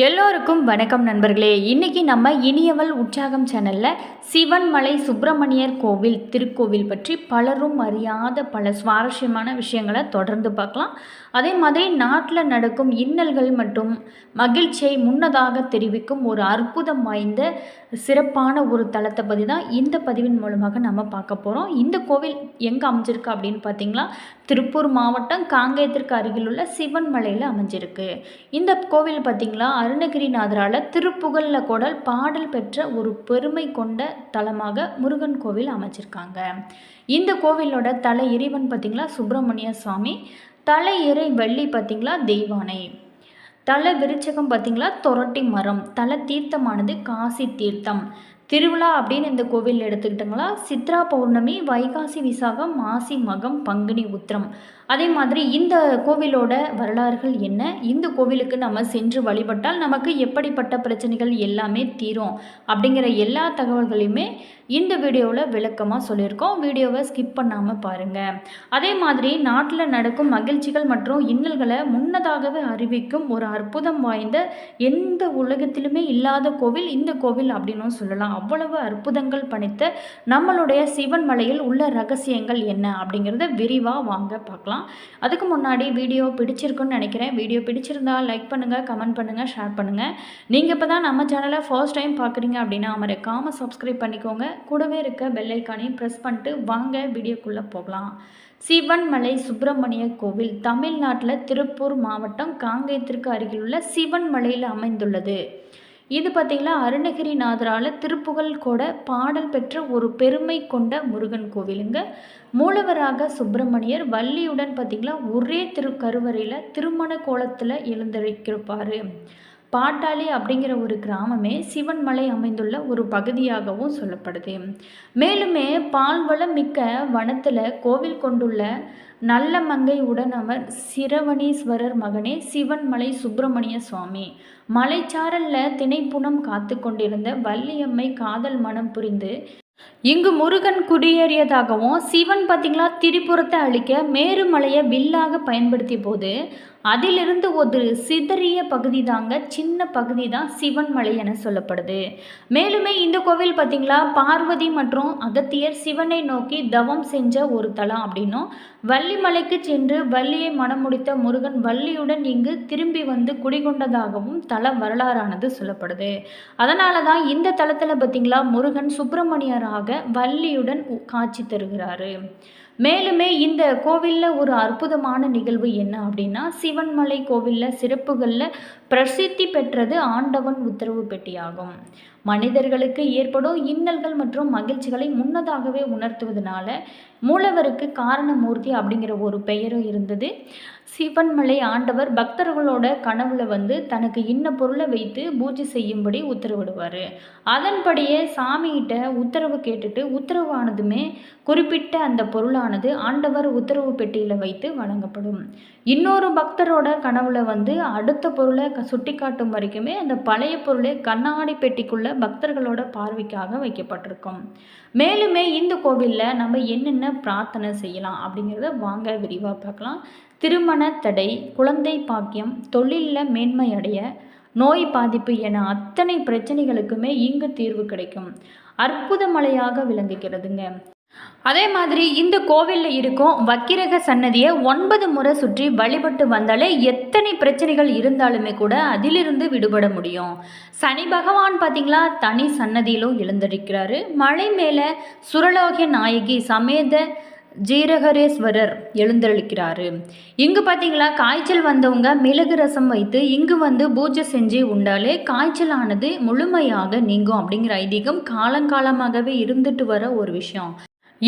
எல்லோருக்கும் வணக்கம் நண்பர்களே. இன்னைக்கு நம்ம இனியவள் உற்சாகம் சேனலில் சிவன்மலை சுப்பிரமணியர் கோவில் திருக்கோவில் பற்றி பலரும் அறியாத பல சுவாரஸ்யமான விஷயங்களை தொடர்ந்து பார்க்கலாம். அதே மாதிரி நாட்டில் நடக்கும் இன்னல்கள் மற்றும் மகிழ்ச்சியை முன்னதாக தெரிவிக்கும் ஒரு அற்புதம் வாய்ந்த சிறப்பான ஒரு தலத்தை பற்றி தான் இந்த பதிவின் மூலமாக நம்ம பார்க்க போகிறோம் இந்த கோவில் எங்கே அமைஞ்சிருக்கு அப்படின்னு பார்த்தீங்களா? திருப்பூர் மாவட்டம் காங்கேயத்திற்கு அருகில் உள்ள சிவன்மலையில் அமைஞ்சிருக்கு. இந்த கோவில் பார்த்தீங்களா? அருணகிரிநாதரால் திருப்புகழில் கூட பாடல் பெற்ற ஒரு பெருமை கொண்ட தலமாக முருகன் கோவில் அமைச்சிருக்காங்க. இந்த கோவிலோட தலை இறைவன் பார்த்தீங்களா? சுப்பிரமணிய சுவாமி தலை இறை வெள்ளி பார்த்தீங்களா? தெய்வானை. தலை விருச்சகம் பார்த்திங்களா? தொரட்டி மரம். தலை தீர்த்தமானது காசி தீர்த்தம். திருவிழா அப்படின்னு இந்த கோவில் எடுத்துக்கிட்டோங்களா? சித்ரா பௌர்ணமி வைகாசி விசாகம் மாசி மகம் பங்குனி உத்திரம். அதே மாதிரி இந்த கோவிலோட வரலாறுகள் என்ன? இந்த கோவிலுக்கு நம்ம சென்று வழிபட்டால் நமக்கு எப்படிப்பட்ட பிரச்சனைகள் எல்லாமே தீரும் அப்படிங்கிற எல்லா தகவல்களையுமே இந்த வீடியோவில் விளக்கமாக சொல்லியிருக்கோம். வீடியோவை ஸ்கிப் பண்ணாமல் பாருங்கள் அதே மாதிரி நாட்டில் நடக்கும் மகிழ்ச்சிகள் மற்றும் இன்னல்களை முன்னதாகவே அறிவிக்கும் ஒரு அற்புதம் வாய்ந்த எந்த உலகத்திலுமே இல்லாத கோவில் இந்த கோவில் அப்படின்னும் சொல்லலாம். அவ்வளவு அற்புதங்கள் பணித்த நம்மளுடைய சிவன் மலையில் உள்ள ரகசியங்கள் என்ன அப்படிங்கிறத விரிவாக வாங்க பார்க்கலாம். அதுக்கு முன்னாடி வீடியோ பிடிச்சிருக்குன்னு நினைக்கிறேன். வீடியோ பிடிச்சிருந்தா லைக் பண்ணுங்கள் கமெண்ட் பண்ணுங்கள் ஷேர் பண்ணுங்கள் நீங்கள் இப்போ தான் நம்ம சேனலை ஃபர்ஸ்ட் டைம் பார்க்குறீங்க அப்படின்னா மறக்காமல் சப்ஸ்கிரைப் பண்ணிக்கோங்க. கூடவே இருக்க பெல்லைக்கானையும் ப்ரெஸ் பண்ணிட்டு வாங்க வீடியோக்குள்ளே போகலாம். சிவன்மலை சுப்பிரமணிய கோவில் தமிழ்நாட்டில் திருப்பூர் மாவட்டம் காங்கேயத்திற்கு அருகிலுள்ள சிவன்மலையில் அமைந்துள்ளது. இது பார்த்திங்கன்னா அருணகிரிநாதரால் திருப்புகழ் கூட பாடல் பெற்ற ஒரு பெருமை கொண்ட முருகன் கோவிலுங்க. மூலவராக சுப்பிரமணியர் வள்ளியுடன் பார்த்திங்களா ஒரே திருக்கருவறையில் திருமண கோலத்தில் எழுந்திருக்கிருப்பார் பாட்டாளி அப்படிங்கிற ஒரு கிராமமே சிவன் மலை அமைந்துள்ள ஒரு பகுதியாகவும் சொல்லப்படுது. மேலுமே பால்வளம் மிக்க வனத்தில் கோவில் கொண்டுள்ள நல்ல மங்கை உடனவர் சிரவணீஸ்வரர் மகனே சிவன்மலை சுப்பிரமணிய சுவாமி. மலைச்சாரல்ல திணைப்புணம் காத்து கொண்டிருந்த வள்ளியம்மை காதல் மனம் புரிந்து இங்கு முருகன் குடியேறியதாகவும் சிவன் பார்த்தீங்களா திரிபுரத்தை அழிக்க மேருமலையை வில்லாக பயன்படுத்திய போது அதிலிருந்து ஒரு சிதறிய பகுதி தாங்க சின்ன பகுதி தான் சிவன் மலை என சொல்லப்படுது. மேலுமே இந்த கோவில் பார்த்தீங்களா பார்வதி மற்றும் அகத்தியர் சிவனை நோக்கி தவம் செஞ்ச ஒரு தலம் அப்படின்னும் வள்ளிமலைக்கு சென்று வள்ளியை மணமுடித்த முருகன் வள்ளியுடன் இங்கு திரும்பி வந்து குடிகொண்டதாகவும் தல வரலாறானது சொல்லப்படுது. அதனால தான் இந்த தலத்தில் பார்த்தீங்களா முருகன் சுப்பிரமணியராக வள்ளியுடன் காட்சி தருகிறாரு. மேலுமே இந்த கோவிலில் ஒரு அற்புதமான நிகழ்வு என்ன அப்படின்னா சிவன்மலை கோவிலில் சிறப்புகளில் பிரசித்தி பெற்றது ஆண்டவன் உத்தரவு பெட்டியாகும். மனிதர்களுக்கு ஏற்படும் இன்னல்கள் மற்றும் மகிழ்ச்சிகளை முன்னதாகவே உணர்த்துவதனால மூலவருக்கு காரணமூர்த்தி அப்படிங்கிற ஒரு பெயரும் இருந்தது. சிவன்மலை ஆண்டவர் பக்தர்களோட கனவுல வந்து தனக்கு இன்ன பொருளை வைத்து பூஜை செய்யும்படி உத்தரவிடுவார். அதன்படியே சாமிகிட்ட உத்தரவு கேட்டுட்டு உத்தரவானதுமே குறிப்பிட்ட அந்த பொருளானது ஆண்டவர் உத்தரவு பெட்டியில் வைத்து வழங்கப்படும். இன்னொரு பக்தரோட கனவுல வந்து அடுத்த பொருளை சுட்டி காட்டும் வரைக்குமே அந்த பழைய பொருளை கண்ணாடி பெட்டிக்குள்ள பக்தர்களோட பார்வைக்காக வைக்கப்பட்டிருக்கும். மேலுமே இந்த கோவிலில் நம்ம என்னென்ன பிரார்த்தனை செய்யலாம் அப்படிங்கிறத வாங்க விரிவாக பார்க்கலாம். திருமண தடை குழந்தை பாக்கியம் தொழிலில் மேன்மை அடைய நோய் பாதிப்பு என அத்தனை பிரச்சனைகளுக்குமே இங்கு தீர்வு கிடைக்கும். அற்புத மலையாக விளங்குகிறதுங்க. அதே மாதிரி இந்த கோவிலில் இருக்கும் வக்கிரக சன்னதியை ஒன்பது முறை சுற்றி வழிபட்டு வந்தாலே எத்தனை பிரச்சனைகள் இருந்தாலுமே கூட அதிலிருந்து விடுபட முடியும். சனி பகவான் பார்த்திங்களா? தனி சன்னதியிலும் எழுந்திருக்கிறாரு. மலை மேலே சுரலோக நாயகி சமேத ஜீரகரேஸ்வரர் எழுந்தளிக்கிறாரு இங்கு பார்த்தீங்களா? காய்ச்சல் வந்தவங்க மிளகு ரசம் வைத்து இங்கு வந்து பூஜை செஞ்சு உண்டாலே காய்ச்சலானது முழுமையாக நீங்கும் அப்படிங்கிற ஐதீகம் காலங்காலமாகவே இருந்துட்டு வர ஒரு விஷயம்.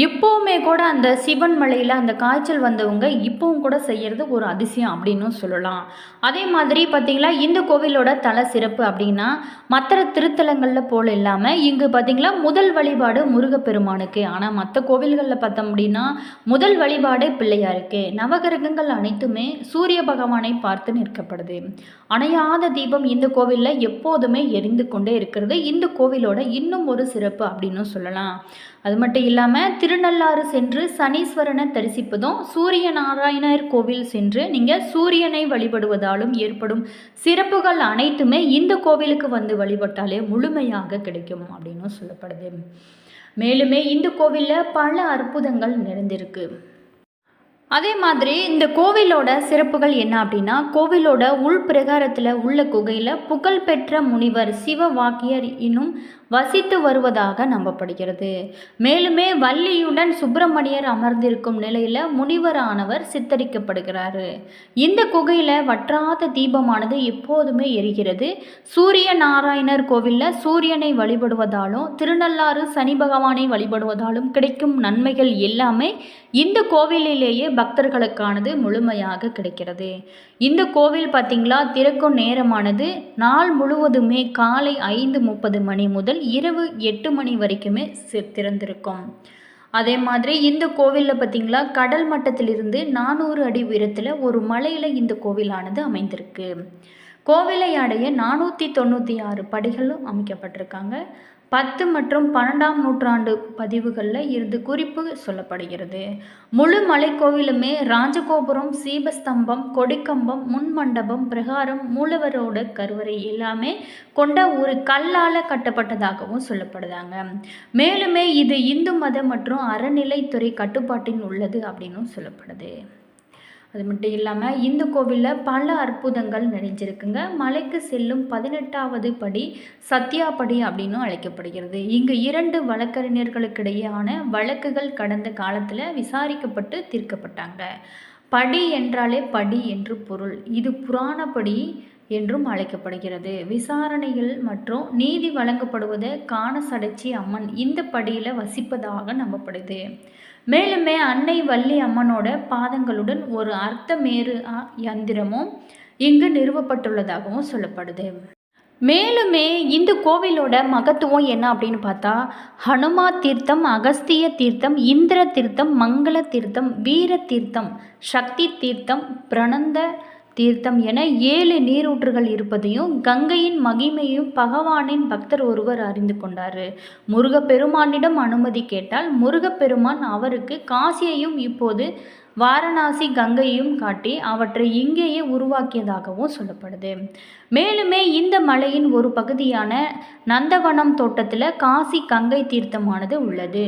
இப்போவுமே கூட அந்த சிவன் மலையில் அந்த காய்ச்சல் வந்தவங்க இப்போவும் கூட செய்கிறது ஒரு அதிசயம் அப்படின்னும் சொல்லலாம். அதே மாதிரி பார்த்திங்களா இந்த கோவிலோட தல சிறப்பு அப்படின்னா மற்ற திருத்தலங்களில் போல் இல்லாமல் இங்கு பார்த்திங்களா முதல் வழிபாடு முருகப்பெருமானுக்கு. ஆனால் மற்ற கோவில்களில் பார்த்தோம் அப்படின்னா முதல் வழிபாடு பிள்ளையாருக்கு நவகிரகங்கள் அனைத்துமே சூரிய பகவானை பார்த்து நிற்கப்படுது. அணையாத தீபம் இந்த கோவிலில் எப்போதுமே எரிந்து கொண்டே இருக்கிறது. இந்த கோவிலோட இன்னும் ஒரு சிறப்பு அப்படின்னு சொல்லலாம். அது மட்டும் இல்லாமல் திருநள்ளாறு சென்று சனீஸ்வரனை தரிசிப்பதும் சூரிய நாராயணர் கோவில் சென்று நீங்கள் சூரியனை வழிபடுவதாலும் ஏற்படும் சிறப்புகள் அனைத்துமே இந்த கோவிலுக்கு வந்து வழிபட்டாலே முழுமையாக கிடைக்கும் அப்படின்னு சொல்லப்படுது. மேலுமே இந்த கோவிலில் பல அற்புதங்கள் நிறைந்திருக்கு. அதே மாதிரி இந்த கோவிலோட சிறப்புகள் என்ன அப்படின்னா கோவிலோட உள் பிரகாரத்தில் உள்ள குகையில் புகழ்பெற்ற முனிவர் சிவ வாக்கியர் இன்னும் வசித்து வருவதாக நம்பப்படுகிறது. மேலுமே வள்ளியுடன் சுப்பிரமணியர் அமர்ந்திருக்கும் நிலையில் முனிவரானவர் சித்தரிக்கப்படுகிறாரு. இந்த குகையில் வற்றாத தீபமானது எப்போதுமே எரிகிறது. சூரிய நாராயணர் கோவிலில் சூரியனை வழிபடுவதாலும் திருநள்ளாறு சனி பகவானை வழிபடுவதாலும் கிடைக்கும் நன்மைகள் எல்லாமே இந்த கோவிலிலேயே பக்தர்களுக்கானது முழுமையாக கிடைக்கிறது. இந்த கோவில் பார்த்திங்களா திறக்கும் நேரமானது நாள் முழுவதுமே காலை ஐந்து முப்பது மணி முதல் இரவு எட்டு மணி வரைக்குமே திறந்திருக்கும். அதே மாதிரி இந்த கோவிலில் பார்த்திங்களா கடல் மட்டத்திலிருந்து நானூறு அடி உயரத்தில் ஒரு மலையில் இந்த கோவிலானது அமைந்திருக்கு. கோவிலை அடைய நானூற்றி தொண்ணூற்றி ஆறு படிகளும் அமைக்கப்பட்டிருக்காங்க. பத்து மற்றும் பன்னெண்டாம் நூற்றாண்டு பதிவுகளில் இருந்து குறிப்பு சொல்லப்படுகிறது. முழு மலைக்கோவிலுமே ராஜகோபுரம் சீபஸ்தம்பம் கொடிக்கம்பம் முன்மண்டபம் பிரகாரம் மூலவரோட கருவறை எல்லாமே கொண்ட ஒரு கல்லால் கட்டப்பட்டதாகவும் சொல்லப்படுதாங்க. மேலுமே இது இந்து மத மற்றும் அறநிலைத்துறை கட்டுப்பாட்டின் உள்ளது அப்படின்னும் சொல்லப்படுது. அது மட்டும் இல்லாமல் இந்த கோவிலில் பல அற்புதங்கள் நிறைஞ்சிருக்குங்க மலைக்கு செல்லும் பதினெட்டாவது படி சத்யாபடி அப்படின்னும் அழைக்கப்படுகிறது. இங்கு இரண்டு வழக்கறிஞர்களுக்கிடையேயான வழக்குகள் கடந்த காலத்தில் விசாரிக்கப்பட்டு தீர்க்கப்பட்டாங்க. படி என்றாலே படி என்று பொருள். இது புராணப்படி என்றும் அழைக்கப்படுகிறது. விசாரணைகள் மற்றும் நீதி வழங்கப்படுவதை காண சடைச்சி அம்மன் இந்த படியில் வசிப்பதாக நம்பப்படுது. மேலுமே அன்னை வள்ளி அம்மனோட பாதங்களுடன் ஒரு அர்த்தமேறு யந்திரமும் இங்கு நிறுவப்பட்டுள்ளதாகவும் சொல்லப்படுது. மேலுமே இந்த கோவிலோட மகத்துவம் என்ன அப்படின்னு பார்த்தா ஹனுமா தீர்த்தம் அகஸ்திய தீர்த்தம் இந்திர தீர்த்தம் மங்கள தீர்த்தம் வீர தீர்த்தம் சக்தி தீர்த்தம் பிரணந்த தீர்த்தம் என ஏழு நீரூற்றுகள் இருப்பதையும் கங்கையின் மகிமையும் பகவானின் பக்தர் ஒருவர் அறிந்து கொண்டார். முருகப்பெருமானிடம் அனுமதி கேட்டால் முருகப்பெருமான் அவருக்கு காசியையும் இப்போது வாரணாசி கங்கையும் காட்டி அவற்றை இங்கேயே உருவாக்கியதாகவும் சொல்லப்படுது. மேலுமே இந்த மலையின் ஒரு பகுதியான நந்தவனம் தோட்டத்தில் காசி கங்கை தீர்த்தமானது உள்ளது.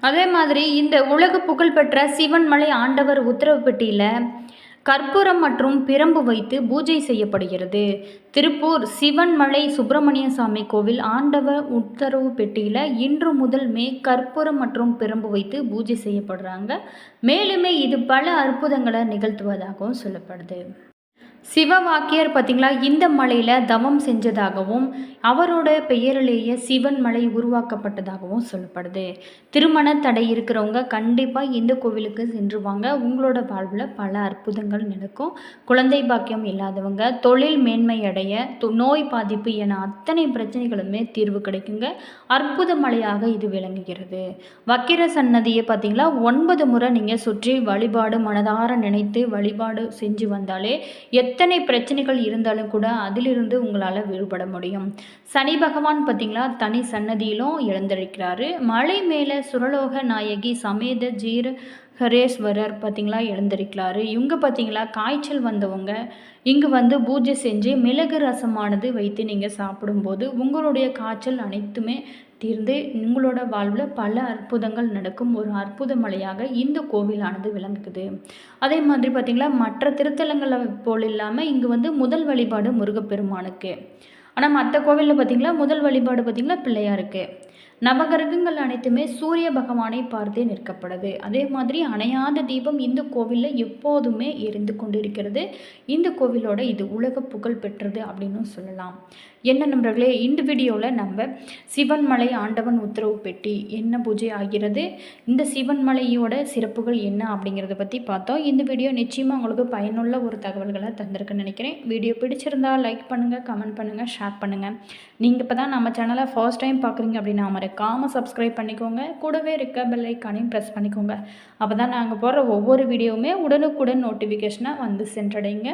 அதே மாதிரி இந்த உலக புகழ்பெற்ற சிவன்மலை ஆண்டவர் உத்தரவு பெட்டியில் கற்பூரம் மற்றும் பிரம்பு வைத்து பூஜை செய்யப்படுகிறது. திருப்பூர் சிவன்மலை சுப்பிரமணிய சாமி கோவில் ஆண்டவ உத்தரவு பெட்டியில் இன்று முதல் மே கற்பூரம் மற்றும் பிரம்பு வைத்து பூஜை செய்யப்படுறாங்க. மேலுமே இது பல அற்புதங்களை நிகழ்த்துவதாகவும் சொல்லப்படுது. சிவவாக்கியர் பார்த்தீங்களா? இந்த மலையில் தவம் செஞ்சதாகவும் அவரோட பெயரிலேயே சிவன் மலை உருவாக்கப்பட்டதாகவும் சொல்லப்படுது. திருமண தடை இருக்கிறவங்க கண்டிப்பாக இந்த கோவிலுக்கு சென்றுவாங்க உங்களோட வாழ்வில் பல அற்புதங்கள் நடக்கும். குழந்தை பாக்கியம் இல்லாதவங்க தொழில் மேன்மை அடைய தொ- நோய் பாதிப்பு என அத்தனை பிரச்சனைகளுமே தீர்வு கிடைக்குங்க. அற்புத மலையாக இது விளங்குகிறது. வக்கிர சன்னதியை பார்த்தீங்களா? ஒன்பது முறை நீங்கள் சுற்றி வழிபாடு மனதார நினைத்து வழிபாடு செஞ்சு வந்தாலே எத்தனை பிரச்சனைகள் இருந்தாலும் கூட அதிலிருந்து உங்களால் விடுபட முடியும். சனி பகவான் பார்த்தீங்களா? தனி சன்னதியிலும் எழுந்தளிக்கிறாரு மலை மேலே சுரலோக நாயகி சமேத ஜீர ஹரேஸ்வரர் பார்த்தீங்களா? எழுந்திருக்கிறாரு. இவங்க பார்த்தீங்களா? காய்ச்சல் வந்தவங்க. இங்கு வந்து பூஜை செஞ்சு மிளகு ரசமானது வைத்து நீங்கள் சாப்பிடும்போது உங்களுடைய காய்ச்சல் அனைத்துமே தீர்ந்து உங்களோட வாழ்வில் பல அற்புதங்கள் நடக்கும். ஒரு அற்புத மலையாக இந்த கோவிலானது விளங்குது. அதே மாதிரி பார்த்திங்களா மற்ற திருத்தலங்களை போல் இல்லாமல் இங்கே வந்து முதல் வழிபாடு முருகப்பெருமானுக்கு. ஆனால் மற்ற கோவிலில் பார்த்திங்களா முதல் வழிபாடு பார்த்திங்களா பிள்ளையாருக்கு. நவகிரகங்கள் அனைத்துமே சூரிய பகவானை பார்த்தே நிற்கப்படுது. அதே மாதிரி அணையாத தீபம் இந்த கோவிலில் எப்போதுமே எரிந்து கொண்டிருக்கிறது. இந்த கோவிலோட இது உலக புகழ் பெற்றது அப்படின்னு சொல்லலாம். என்ன நண்பர்களே இந்த வீடியோவில் நம்ம சிவன்மலை ஆண்டவன் உத்தரவு பெட்டி என்ன பூஜை ஆகிறது இந்த சிவன்மலையோட சிறப்புகள் என்ன அப்படிங்கிறத பற்றி பார்த்தோம். இந்த வீடியோ நிச்சயமாக உங்களுக்கு பயனுள்ள ஒரு தகவல்களை தந்திருக்குன்னு நினைக்கிறேன். வீடியோ பிடிச்சிருந்தா லைக் பண்ணுங்கள் கமெண்ட் பண்ணுங்கள் ஷேர் பண்ணுங்கள் நீங்கள் இப்போ தான் நம்ம சேனலை ஃபர்ஸ்ட் டைம் பார்க்குறீங்க அப்படின்னா அப்படின்னா மறக்காமல் சப்ஸ்கிரைப் பண்ணிக்கோங்க. கூடவே இருக்க பெல் ஐக்கானையும் ப்ரெஸ் பண்ணிக்கோங்க. அப்போ தான் நாங்கள் போடுற ஒவ்வொரு வீடியோவுமே உடனுக்குடன் நோட்டிஃபிகேஷனாக வந்து சென்றடைங்க.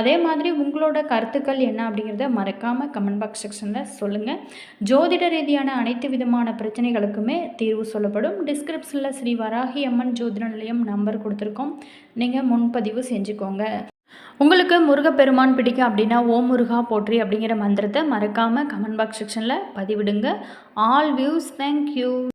அதே மாதிரி உங்களோட கருத்துக்கள் என்ன அப்படிங்கிறத மறக்காமல் கமெண்ட் பாக்ஸ் செக்ஷனில் சொல்லுங்கள் ஜோதிட ரீதியான அனைத்து விதமான பிரச்சனைகளுக்குமே தீர்வு சொல்லப்படும். டிஸ்கிரிப்ஷனில் ஸ்ரீ வராகி அம்மன் ஜோதிட நிலையம் நம்பர் கொடுத்துருக்கோம். நீங்கள் முன்பதிவு செஞ்சுக்கோங்க. உங்களுக்கு முருகப்பெருமான் பிடிக்கும் அப்படின்னா ஓம் முருகா போற்றி அப்படிங்கிற மந்திரத்தை மறக்காமல் கமெண்ட் பாக்ஸ் செக்ஷனில் பதிவிடுங்க. All views thank you